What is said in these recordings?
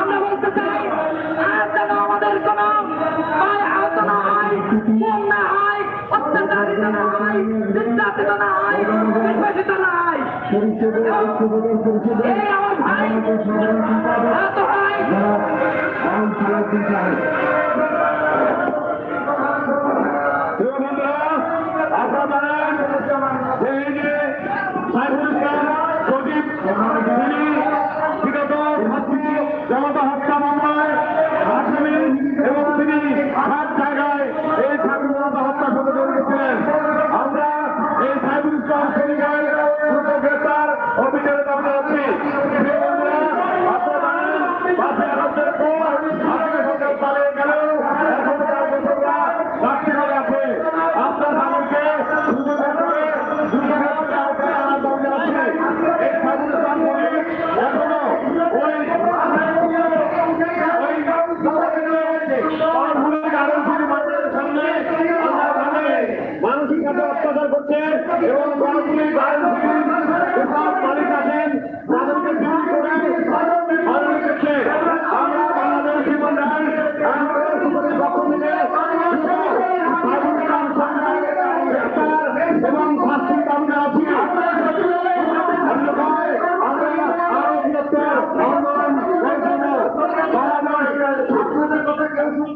আমরা বলতে চাই, আর যেন আমাদের কোনো পায়ে আহত না হয়, মন না হয় অত্যাচারিত না হয়, নির্যাতিত না হয় নির্বাচিত না হয়। এই আমার ভাই, আহত হয় আপনারা প্রদীপ Thank you. সাথে অত্যাচার করছেন এবং গণতন্ত্রের কোথাও মালিক আছেন তাদেরকে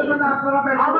আন্দোলন আপনারা